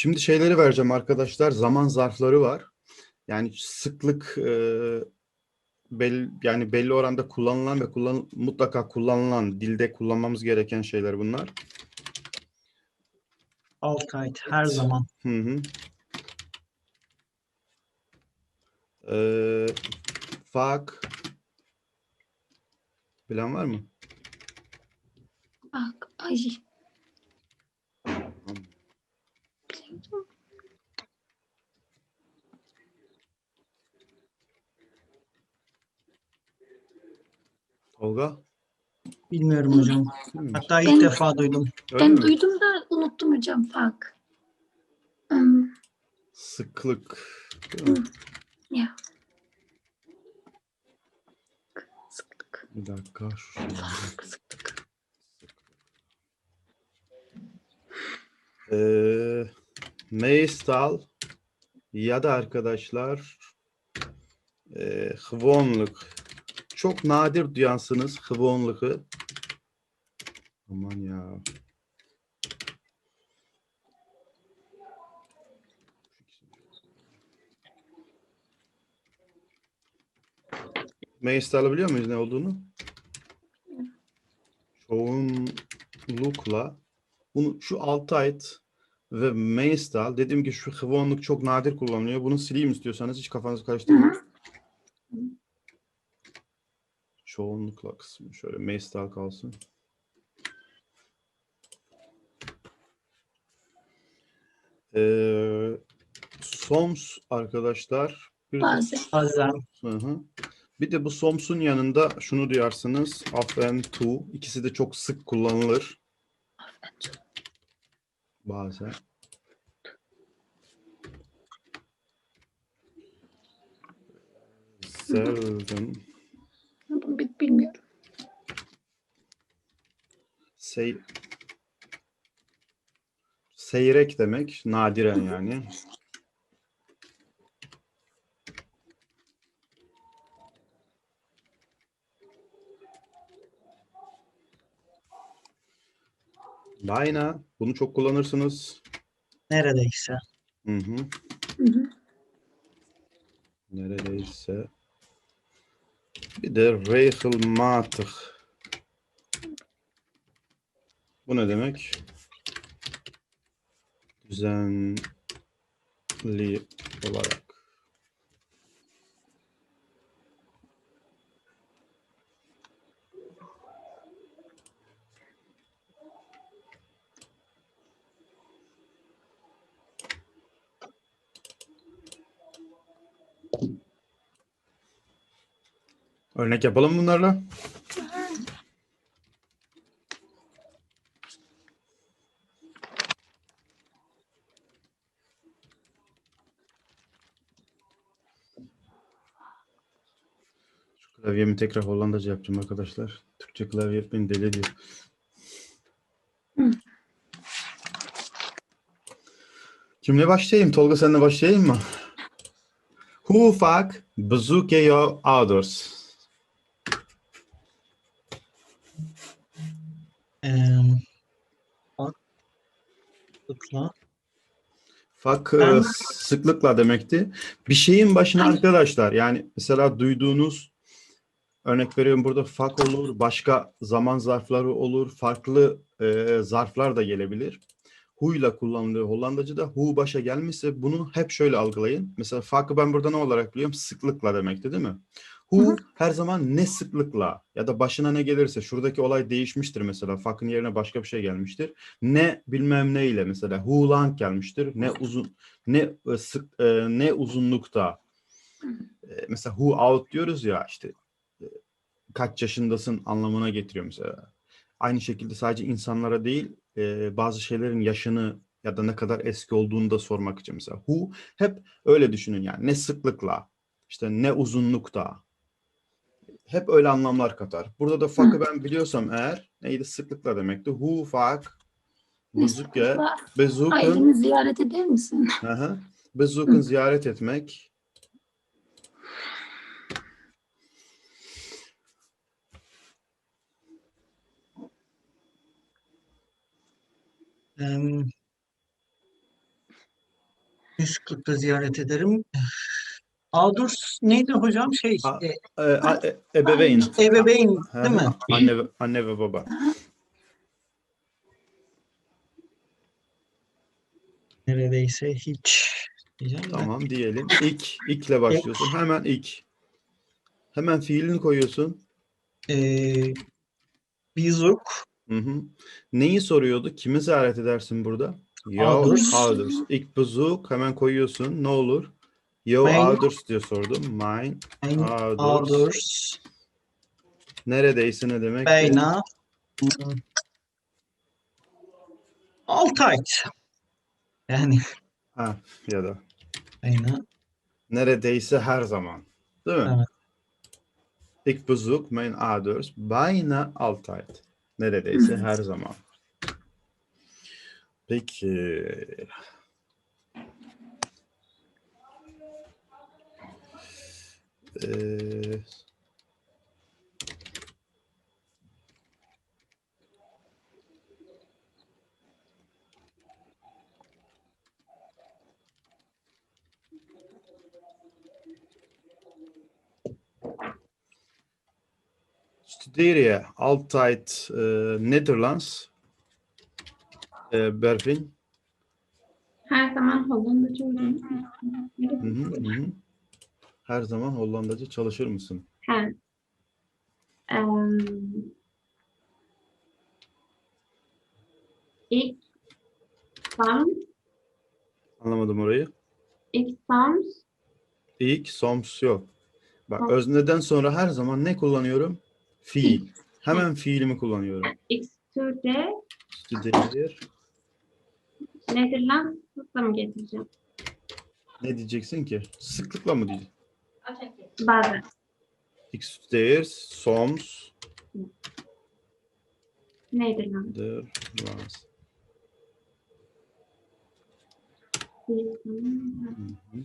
Şimdi şeyleri vereceğim arkadaşlar. Zaman zarfları var. Yani sıklık e, bel, yani belli oranda kullanılan ve kullan, mutlaka kullanılan dilde kullanmamız gereken şeyler bunlar. Alkayt her zaman. Hı hı. Ee, fak bilen var mı? Bak ay. Tolga? Bilmiyorum hocam. Hatta ilk Ben- defa duydum. Öyle Ben mi? duydum da unuttum hocam bak. Hmm, Sıklık. değil mi? ya. Sıklık. Bir dakika. Şu Sıklık. Sıklık. Ee, meestal ya da arkadaşlar e, gewoonlijk. Çok nadir duyansınız gewoonlijk'ı. Aman ya. Meestal'ı biliyor muyuz ne olduğunu? Çoğunlukla bunu şu altı ait ve meestal dediğim gibi şu gewoonluk çok nadir kullanılıyor. Bunu sileyim istiyorsanız hiç kafanızı karıştırmayın. Çoğunlukla kısmı şöyle meestal kalsın. Ee, soms arkadaşlar bir Bazen. Bazen Hı hı. bir de bu soms'un yanında şunu duyarsınız af and to ikisi de çok sık kullanılır bazen. Seldom. Bilmiyorum. Sey seyrek demek nadiren yani. Layna bunu çok kullanırsınız. neredeyse. Hı hı. Hı hı. Neredeyse. Bir de regelmatig. Bu ne demek? Düzenli olarak. Örnek yapalım bunlarla. Klavyemi tekrar Hollandaca yapacağım arkadaşlar. Türkçe klavye beni deli ediyor. Kimle başlayayım? Tolga senle başlayayım mı? Hoe vaak bezoek je jouw ouders? Ee, sıklıkla. Ben- e, sıklıkla demekti. Bir şeyin başına arkadaşlar yani mesela duyduğunuz örnek veriyorum burada fak olur, başka zaman zarfları olur, farklı e, zarflar da gelebilir. Hu'yla kullanılıyor Hollandaca'da. Hu başa gelmişse bunu hep şöyle algılayın. Mesela fakı ben burada ne olarak biliyorum? Sıklıkla demekti değil mi? Hu Hı hı. her zaman ne sıklıkla ya da başına ne gelirse şuradaki olay değişmiştir mesela. Fakın yerine başka bir şey gelmiştir. Ne bilmem ne ile mesela hu lang gelmiştir. Ne uzun ne e, sık e, ne uzunlukta. E, mesela who out diyoruz ya işte kaç yaşındasın anlamına getiriyor mesela. Aynı şekilde sadece insanlara değil e, bazı şeylerin yaşını ya da ne kadar eski olduğunu da sormak için mesela who hep öyle düşünün yani ne sıklıkla işte ne uzunlukta hep öyle anlamlar katar. Burada da fuck'ı ben biliyorsam eğer neydi sıklıkla demekti. Who fuck bezoeken Sıklıkla bezoeken Aileni ziyaret eder misin? Hı ziyaret etmek. Sıklıkla ziyaret ederim. Aldurs neydi hocam? Şey, A- e, E, a- e- ebeveyn. ebeveyn Ha, değil mi? Anne, anne ve baba. Neredeyse hiç. Diyeceğim. Tamam diyelim. İlk, ikle başlıyorsun. Hemen ilk. Hemen fiilini koyuyorsun. Ee, Bizuk, Hı hı. Neyi soruyordu? Kimi ziyaret edersin burada? Ya Ouders. ouders. İlk buzuk hemen koyuyorsun. Ne olur? Yo Mijn- ouders diye sordum. Mine ouders, Neredeyse ne demek? hmm, Altijd. Yani Ha, ya da bijna. neredeyse her zaman. Değil mi? Evet. İlk buzuk mijn ouders. Bijna altijd. Neredeyse her zaman. Peki. Ee, Studeer je altijd eh, Nederlands? Eh, Bervin? Her zaman hı hı. Her zaman Hollandaca çalışır mısın? Ha. Ehm, ik soms, Anlamadım orayı. ik soms, İlk soms yok. Bak özneden sonra her zaman ne kullanıyorum? Fiil. Hemen fiilimi kullanıyorum. ik studeer Studeer. Nederlands'la mı getireceğim? Ne diyeceksin ki? Sıklıkla mı diyeceksin? Bazen. Ik studeer soms Nederlands. Nederlands. Hı hı.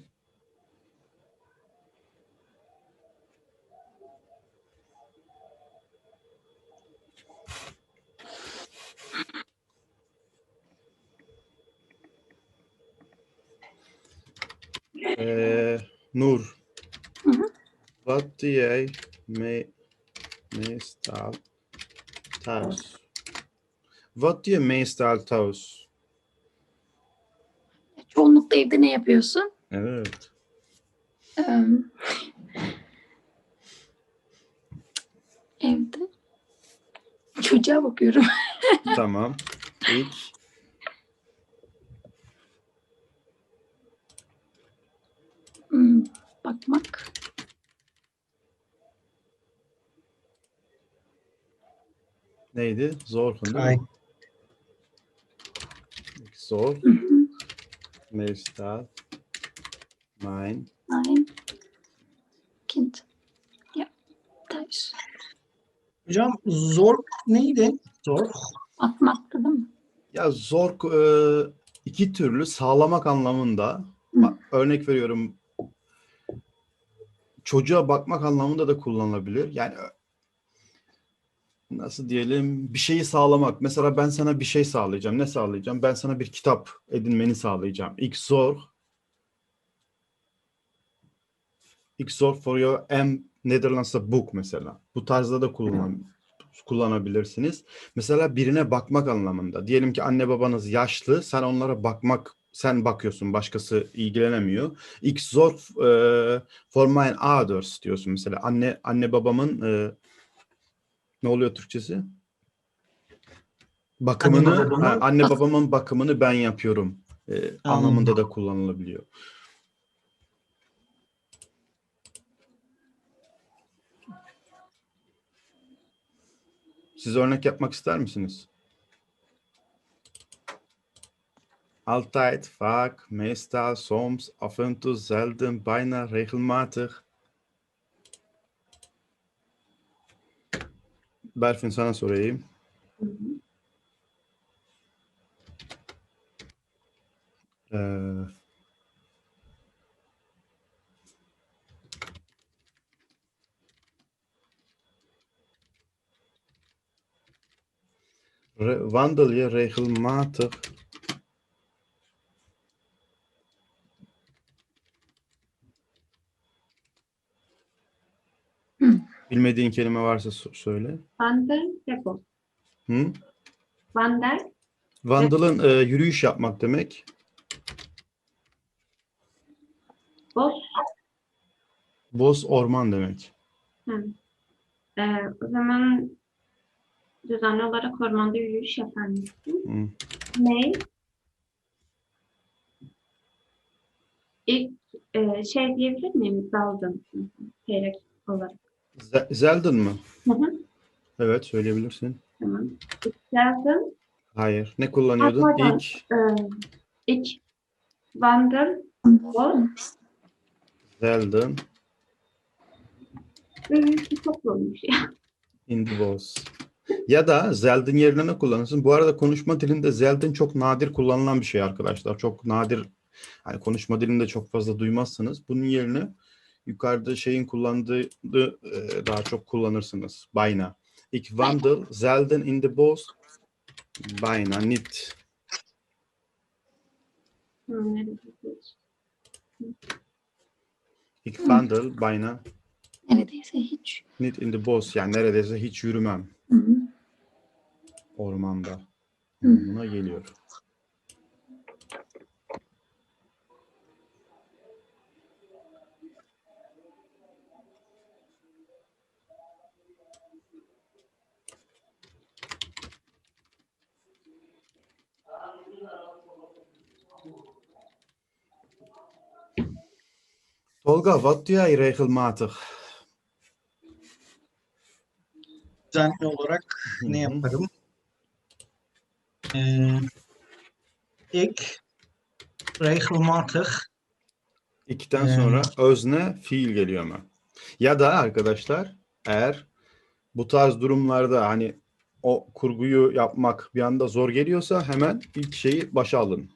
Eh, Noor, Mhm. wat jij me meestal thuis? Wat je meestal thuis? Çoğunlukla evde ne yapıyorsun? Evet. Ehm, evde. Çocuğa bakıyorum. Tamam. İlk Hmm, bakmak. neydi? Zor değil mi? Zor. Meestal. Mijn. Nein. Kind. Ja. Thuis. Hocam zor neydi? Zor. Bakmaktı değil mi? Ya zor e, iki türlü sağlamak anlamında. Hı. Bak, örnek veriyorum. Çocuğa bakmak anlamında da kullanılabilir. Yani nasıl diyelim bir şeyi sağlamak. Mesela ben sana bir şey sağlayacağım. Ne sağlayacağım? Ben sana bir kitap edinmeni sağlayacağım. İlk zor. İlk zor for your em Netherlands'ta book mesela. Bu tarzda da kullan kullanabilirsiniz. Mesela birine bakmak anlamında. Diyelim ki anne babanız yaşlı, sen onlara bakmak, sen bakıyorsun, başkası ilgilenemiyor. İlk zor e, for my others diyorsun mesela. Anne anne babamın e, ne oluyor Türkçesi? Bakımını, Anne babamın- ha, anne babamın bakımını ben yapıyorum e, anlamında da kullanılabiliyor. Siz örnek yapmak ister misiniz? Altijd, vaak, meestal, soms, af en toe, zelden, bijna, regelmatig. Ee, re- wandel je regelmatig Bilmediğin kelime varsa söyle. Wander ve Bos. Hı? Wander Vandal'ın e, yürüyüş yapmak demek. Bos. Boz orman demek. Hı. Ee, o zaman düzenli olarak ormanda yürüyüş mısın? Hı. Ne? İlk e, şey diyebilir miyim? Daldım. Seyrek olarak. Ze- Zeldin mı? Hı hı. Evet söyleyebilirsin. Tamam. Yazdım. Hayır. Ne kullanıyordun? pardon. İlk Ee, ilk Wander Bos. Zeldin Yürüyüşü çok olmuş ya. in the boss. Ya da Zeldin yerine ne kullanırsın? Bu arada konuşma dilinde Zeldin çok nadir kullanılan bir şey arkadaşlar. Çok nadir hani konuşma dilinde çok fazla duymazsınız. Bunun yerine yukarıda şeyin kullandığı e, daha çok kullanırsınız. Bayna. Ik wandel zelden in de bos. Bayna geçiyor? Ik wandel bayna Neredeyse hiç. niet in de bos. Yani neredeyse hiç yürümem Hı hı. ormanda. Hı. Anlamına geliyor. Tolga, wat doe jij regelmatig? Düzenli olarak ne yaparım? Ee, ik regelmatig İkiden Ee, sonra özne fiil geliyor mu? Ya da arkadaşlar eğer bu tarz durumlarda hani o kurguyu yapmak bir anda zor geliyorsa hemen ilk şeyi başa alın.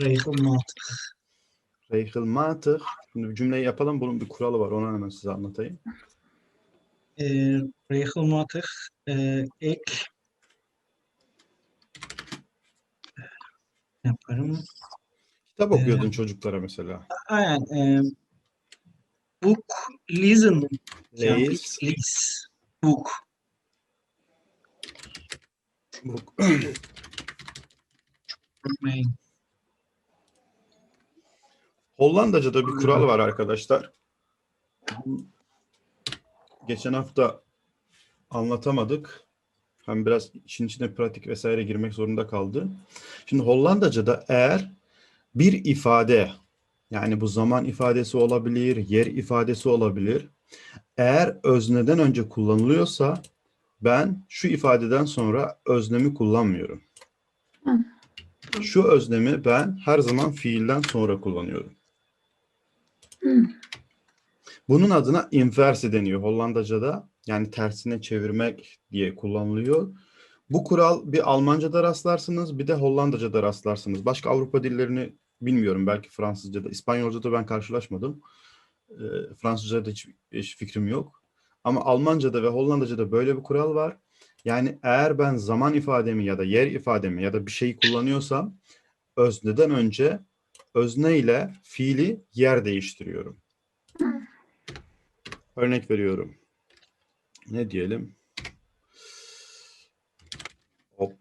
regelmatig. Regelmatig. Şimdi bir cümleyi yapalım. Bunun bir kuralı var. Onu hemen size anlatayım. Ee, regelmatig ee, ik yaparım. Kitap Ee, okuyordun çocuklara mesela. Aynen. ee, book listen. Yani Lees. ik lees. Book. Hollandaca'da bir kural var arkadaşlar. Geçen hafta anlatamadık. Hem biraz işin içine pratik vesaire girmek zorunda kaldı. Şimdi Hollandaca'da eğer bir ifade yani bu zaman ifadesi olabilir, yer ifadesi olabilir. Eğer özneden önce kullanılıyorsa ben şu ifadeden sonra öznemi kullanmıyorum. Şu öznemi ben her zaman fiilden sonra kullanıyorum. Bunun adına inverse deniyor Hollandaca'da. Yani tersine çevirmek diye kullanılıyor. Bu kural bir Almanca'da rastlarsınız, bir de Hollandaca'da rastlarsınız. Başka Avrupa dillerini bilmiyorum. Belki Fransızca'da, İspanyolca'da ben karşılaşmadım. Ee, Fransızca'da hiç, hiç fikrim yok. Ama Almanca'da ve Hollandaca'da böyle bir kural var. Yani eğer ben zaman ifademi ya da yer ifademi ya da bir şeyi kullanıyorsam özneden önce özne ile fiili yer değiştiriyorum. Örnek veriyorum. Ne diyelim? Hop.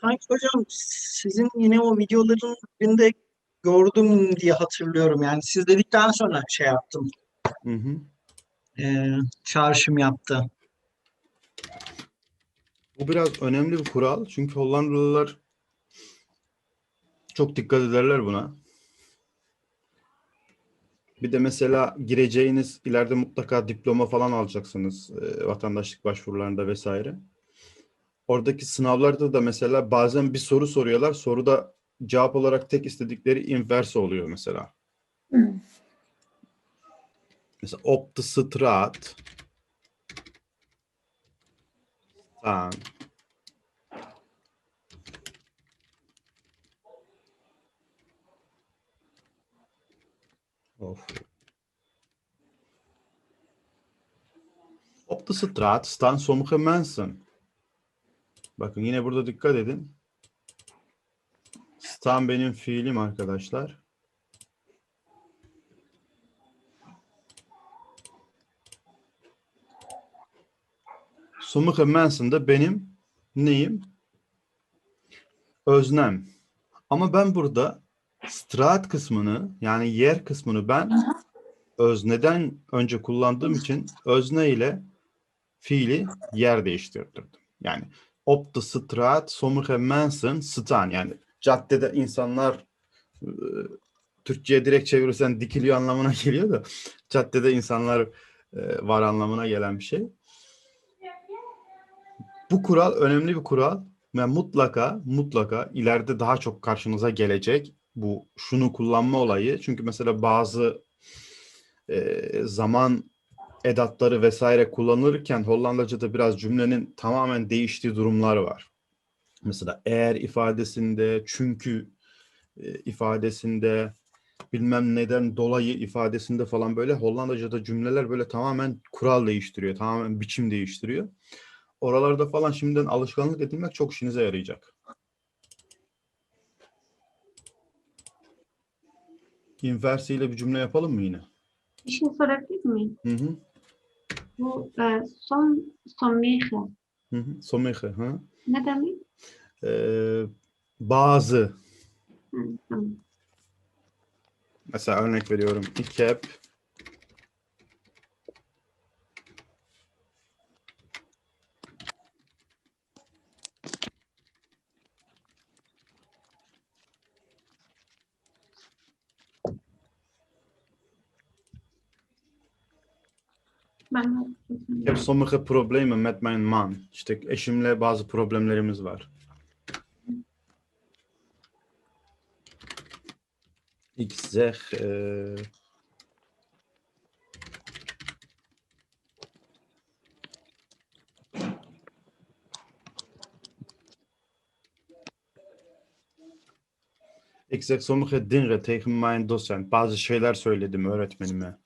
Sanki hocam sizin yine o videoların birinde gördüm diye hatırlıyorum. Yani siz dedikten sonra şey yaptım. Hı hı. Ee, çağrışım yaptı. Bu biraz önemli bir kural. Çünkü Hollandalılar çok dikkat ederler buna. Bir de mesela gireceğiniz ileride mutlaka diploma falan alacaksınız e, vatandaşlık başvurularında vesaire. Oradaki sınavlarda da mesela bazen bir soru soruyorlar. Soruda cevap olarak tek istedikleri inverse oluyor mesela. Hı. Mesela op de staan Of. Op de straat staan sommige mensen. Bakın yine burada dikkat edin. Stan benim fiilim arkadaşlar. Sommige mensen de benim neyim? Öznem. Ama ben burada straat kısmını yani yer kısmını ben özneden önce kullandığım için özne ile fiili yer değiştirdim. Yani op de straat sommige mensen staan. Yani caddede insanlar e, Türkçe'ye direkt çevirirsen dikiliyor anlamına geliyor da caddede insanlar e, var anlamına gelen bir şey. Bu kural önemli bir kural ve mutlaka mutlaka ileride daha çok karşınıza gelecek bu şunu kullanma olayı. Çünkü mesela bazı e, zaman edatları vesaire kullanılırken Hollandaca'da biraz cümlenin tamamen değiştiği durumlar var. Mesela eğer ifadesinde, çünkü e, ifadesinde, bilmem neden dolayı ifadesinde falan böyle Hollandaca'da cümleler böyle tamamen kural değiştiriyor, tamamen biçim değiştiriyor. Oralarda falan şimdiden alışkanlık edinmek çok işinize yarayacak. İnversiyle bir cümle yapalım mı yine? Bir şey sorabilir miyim? Hı hı. Bu e, son sommige Hı hı. Sommige, hı. ne demek? Ee, bazı Hı, tamam. mesela örnek veriyorum. Ik Ben Ik heb sommige problemen met mijn man. İşte eşimle bazı problemlerimiz var. Ik zeg... eh, Ik zeg sommige dingen tegen mijn docent. Bazı şeyler söyledim öğretmenime.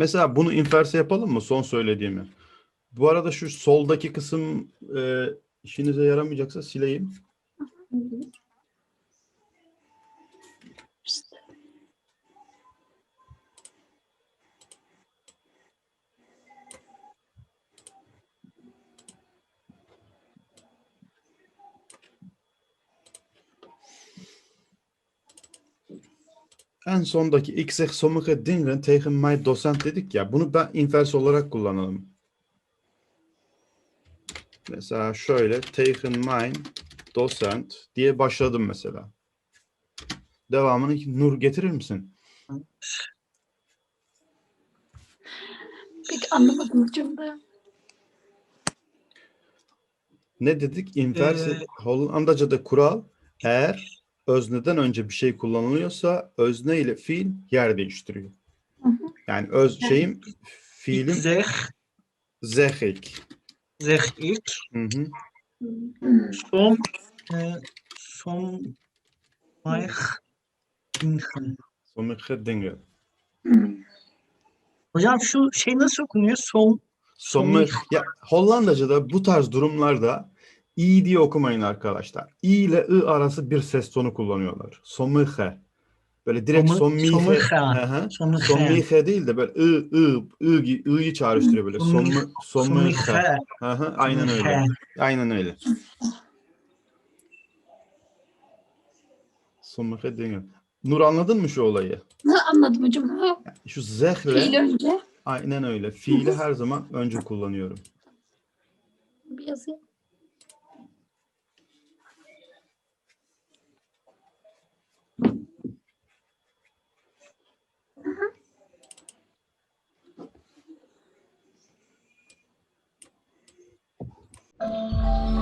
Mesela bunu inverse yapalım mı son söylediğimi? Bu arada şu soldaki kısım e, işinize yaramayacaksa sileyim. Hı hı. En sondaki zeg sommige dingen tegen mijn docent dedik ya. Bunu ben inverse olarak kullanalım. Mesela şöyle tegen mijn docent diye başladım mesela. Devamını Nur getirir misin? Pek anlamadım da. Ne dedik? Inverse Ee, Hollandaca'da kural eğer özneden önce bir şey kullanılıyorsa özne ile fiil yer değiştiriyor. Hı hı. Yani öz şeyim fiilim zeg, zeg ik. zeg ik, Hı hı. Som, e, som, dingen. Hmm. Hocam şu şey nasıl okunuyor? Som. Sommige. Ya Hollandaca'da bu tarz durumlarda i diye okumayın arkadaşlar. i ile i arası bir ses tonu kullanıyorlar. Sommige. Böyle direkt sommige, Sommige değil de böyle ı ı ı i'yi çağrıştırıyor böyle. Hı, Aynen öyle. Aynen öyle. Sommige dingen. Nur anladın mı şu olayı? Ha, anladım hocam. Şu zehle fiil önce aynen öyle. Fiili her zaman önce kullanıyorum. bir yazayım. Música